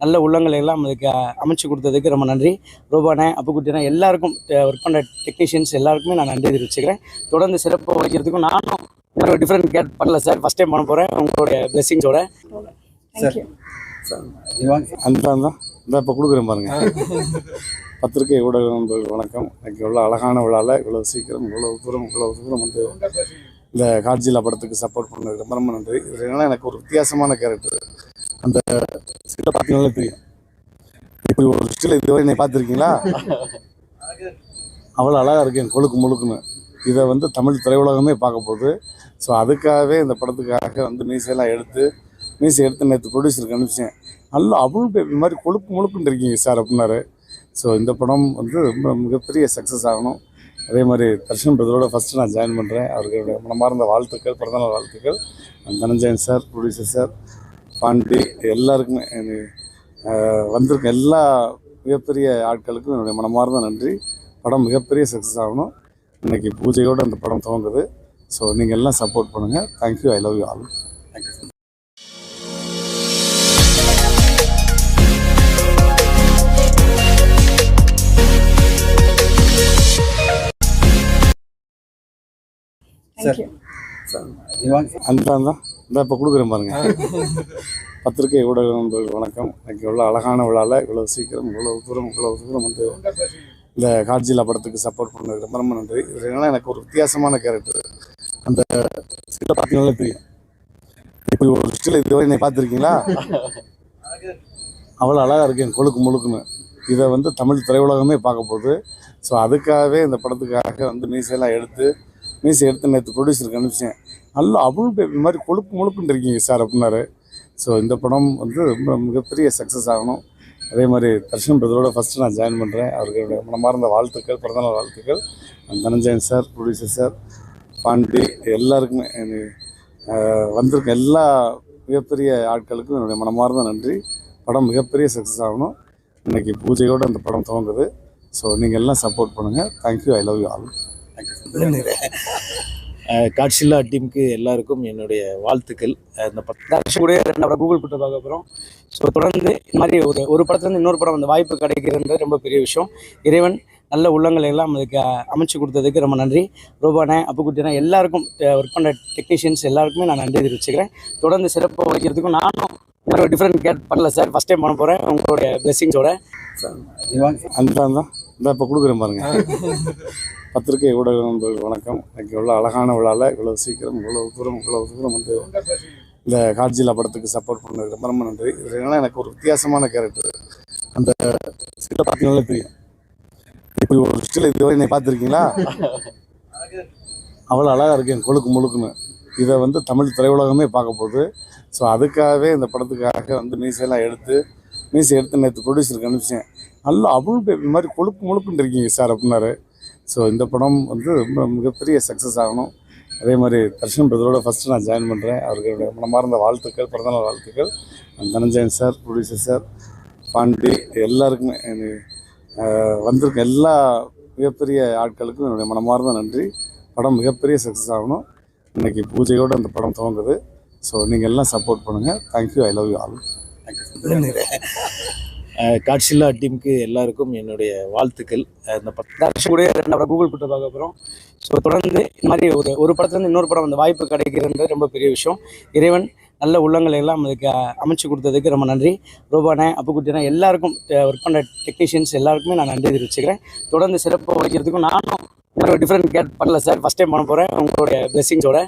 நல்ல உள்ளங்களை எல்லாம் அதுக்கு அமைச்சு கொடுத்ததுக்கு ரொம்ப நன்றி. ரூபானே அப்புக்குட்டினா எல்லாருக்கும் ஒர்க் பண்ணுற டெக்னீஷியன்ஸ் எல்லாருக்குமே நான் நன்றி தெரிவிச்சுக்கிறேன். தொடர்ந்து சிறப்பாக வைக்கிறதுக்கும் நானும் ஒரு டிஃப்ரெண்ட் கேட் பண்ணல சார். ஃபஸ்ட் டைம் பண்ண போகிறேன் உங்களுடைய பிளெஸிங்ஸோட தேங்க்யூ அந்த தான். இந்த இப்போ கொடுக்குறேன் பாருங்க. பத்திரிகை ஊடக நண்பர்கள் வணக்கம். இன்னைக்கு உள்ள அழகான விழாவில் இவ்வளோ சீக்கிரம் இவ்வளோ தூரம் இவ்வளோ தூரம் வந்து இந்த காட்ஜிலா படத்துக்கு சப்போர்ட் பண்ணதுக்கு ரொம்ப ரொம்ப நன்றி. இது என்னன்னா எனக்கு ஒரு வித்தியாசமான கேரக்டர் அந்த சீட்டை பார்த்தீங்களா தெரியும். இப்படி ஒரு ஸ்டில் இதுவரை என்னை பார்த்துருக்கீங்களா? அவ்வளோ அழகாக இருக்கேன் கொழுக்கு முழுக்குன்னு. இதை வந்து தமிழ் திரையுலகமே பார்க்க போகுது. ஸோ அதுக்காகவே இந்த படத்துக்காக வந்து மீசையெல்லாம் எடுத்து மீசை எடுத்து நேற்று ப்ரொடியூசருக்கு அனுப்பிச்சேன். நல்லா அவ்வளோ பேபி மாதிரி கொழுப்பு முழுக்குன்னு இருக்கீங்க சார் அப்படின்னாரு. ஸோ இந்த படம் வந்து ரொம்ப மிகப்பெரிய சக்ஸஸ் ஆகணும். அதே மாதிரி தர்ஷன் பிரதரோட ஃபஸ்ட்டு நான் ஜாயின் பண்ணுறேன் அவருக்கு மனமார்ந்த வாழ்த்துக்கள் பிறந்தநாள் வாழ்த்துக்கள். Dhananjayan sir producer sir. Pandi எல்லாருக்குமே வந்திருக்க எல்லா மிகப்பெரிய ஆட்களுக்கும் என்னுடைய மனமார்ந்த நன்றி. படம் மிகப்பெரிய சக்ஸஸ் ஆகணும். இன்னைக்கு பூஜையோடு அந்த படம் துவங்குது. ஸோ நீங்கள் எல்லாம் சப்போர்ட் பண்ணுங்கள் thank you I love you all sir thank you அந்த தான் இந்த இப்போ கொடுக்குறேன் பாருங்க. பத்திரிகை ஊடக நண்பர்கள் வணக்கம். எனக்கு உள்ள அழகான விழாவில் இவ்வளோ சீக்கிரம் இவ்வளோ தூரம் இவ்வளோ தூரம் வந்து இந்த காட்ஜிலா படத்துக்கு சப்போர்ட் பண்ணது ரொம்ப ரொம்ப நன்றி. இது என்னன்னா எனக்கு ஒரு வித்தியாசமான கேரக்டர் அந்த சீட்டை பார்த்தீங்களா தெரியும் இப்படி ஒரு ஸ்டில் இதுவரை என்னை பார்த்துருக்கீங்களா அவ்வளோ அழகாக இருக்கேன் கொழுக்கு முழுக்குன்னு. இதை வந்து தமிழ் திரையுலகமே பார்க்க போகுது. ஸோ அதுக்காகவே இந்த படத்துக்காக வந்து மீசையெல்லாம் எடுத்து மீசை எடுத்து நேற்று ப்ரொடியூசருக்கு அனுப்பிச்சேன். நல்லா அவ்வளோ இந்த மாதிரி கொழுப்பு முழுக்குன்னு இருக்கீங்க சார் அப்படின்னாரு. ஸோ இந்த படம் வந்து ரொம்ப மிகப்பெரிய சக்ஸஸ் ஆகணும். அதே மாதிரி தர்ஷன் பிரதரோட ஃபஸ்ட்டு நான் ஜாயின் பண்ணுறேன் அவருக்கு என்னுடைய மனமார்ந்த வாழ்த்துக்கள் பிறந்தநாள் வாழ்த்துக்கள். Dhananjayan sir producer sir Pandi எல்லாருக்குமே வந்திருக்க எல்லா மிகப்பெரிய ஆட்களுக்கும் என்னுடைய மனமார்ந்த நன்றி. படம் மிகப்பெரிய சக்ஸஸ் ஆகணும். இன்னைக்கு பூஜையோடு அந்த படம் துவங்குது. ஸோ நீங்கள் எல்லாம் சப்போர்ட் பண்ணுங்கள் thank you I love you all Godzilla டீமுக்கு எல்லாருக்கும் என்னுடைய வாழ்த்துக்கள். இந்த பத்து கூட ரெண்டாவது கூகுள் கிட்ட பார்க்க போகிறோம் ஸோ தொடர்ந்து இந்த மாதிரி ஒரு ஒரு படத்துலேருந்து இன்னொரு படம் அந்த வாய்ப்பு கிடைக்கிறது ரொம்ப பெரிய விஷயம். இறைவன் நல்ல உள்ளங்களை எல்லாம் அதுக்கு அமைச்சு கொடுத்ததுக்கு ரொம்ப நன்றி. ரூபானே அப்புக்குட்டினா எல்லாருக்கும் ஒர்க் பண்ணுற டெக்னீஷியன்ஸ் எல்லாருக்குமே நான் நன்றி தெரிவிச்சுக்கிறேன். தொடர்ந்து சிறப்பாக வைக்கிறதுக்கும் நானும் ஒரு டிஃப்ரெண்ட் கேட் பண்ணல சார் ஃபஸ்ட் டைம் பண்ண போகிறேன் உங்களுடைய பிளெஸிங்ஸோட அந்த தான். இப்போ கொடுக்குறேன் பாருங்க. பத்திரிகை ஊடக நண்பர்கள் வணக்கம். இன்னைக்கு இவ்வளோ அழகான விழாவில் இவ்வளோ சீக்கிரம் இவ்வளோ தூரம் இவ்வளோ தூரம் வந்து இந்த காட்ஜிலா படத்துக்கு சப்போர்ட் பண்ணதுக்கு ரொம்ப ரொம்ப நன்றி. இது எனக்கு ஒரு வித்தியாசமான கேரக்டர் அந்த சீட்டை பார்த்தீங்கன்னாலே தெரியும். இப்படி ஒரு ஸ்டில் இதுவரை என்னை பார்த்துருக்கீங்களா? அவ்வளோ அழகாக இருக்கேன் கொழுக்கு முழுக்குன்னு. இதை வந்து தமிழ் திரையுலகமே பார்க்க போகுது. ஸோ அதுக்காகவே இந்த படத்துக்காக வந்து மீசையெல்லாம் எடுத்து மீசை எடுத்து நேற்று ப்ரொடியூசருக்கு அனுப்பிச்சேன். நல்லா அவ்வளோ பேபி மாதிரி கொழுப்பு முழுக்குன்னு இருக்கீங்க சார் அப்படின்னாரு. ஸோ இந்த படம் வந்து ரொம்ப மிகப்பெரிய சக்ஸஸ் ஆகணும். அதே மாதிரி தர்ஷன் பிரதரோட ஃபஸ்ட்டு நான் ஜாயின் பண்ணுறேன் அவருக்கு என்னுடைய மனமார்ந்த வாழ்த்துக்கள் பிறந்தநாள் வாழ்த்துக்கள். Dhananjayan sir producer sir Pandi எல்லாருக்குமே வந்திருக்க எல்லா மிகப்பெரிய ஆட்களுக்கும் என்னுடைய மனமார்ந்த நன்றி. படம் மிகப்பெரிய சக்ஸஸ் ஆகணும். இன்றைக்கி பூஜையோடு அந்த படம் துவங்குது. ஸோ நீங்கள் எல்லாம் சப்போர்ட் பண்ணுங்கள் thank you I love you all Godzilla டீமுக்கு எல்லாருக்கும் என்னுடைய வாழ்த்துக்கள். இந்த பத்து கூட ரெண்டாவது கூகுள் கூட்ட பார்க்க போகிறோம் ஸோ தொடர்ந்து இந்த மாதிரி ஒரு ஒரு படத்துலேருந்து இன்னொரு படம் அந்த வாய்ப்பு கிடைக்கிறது ரொம்ப பெரிய விஷயம். இறைவன் நல்ல உள்ளங்களை எல்லாம் அதுக்கு அமைச்சு கொடுத்ததுக்கு ரொம்ப நன்றி. ரூபானே அப்புக்குட்டினா எல்லாருக்கும் ஒர்க் பண்ணுற டெக்னீஷியன்ஸ் எல்லாருக்குமே நான் நன்றி தெரிவிச்சுக்கிறேன். தொடர்ந்து சிறப்பாக வைக்கிறதுக்கும் நானும் ஒரு டிஃப்ரெண்ட் கேட் பண்ணல சார். ஃபஸ்ட் டைம் பண்ண போகிறேன் உங்களுடைய பிளெஸிங்ஸோட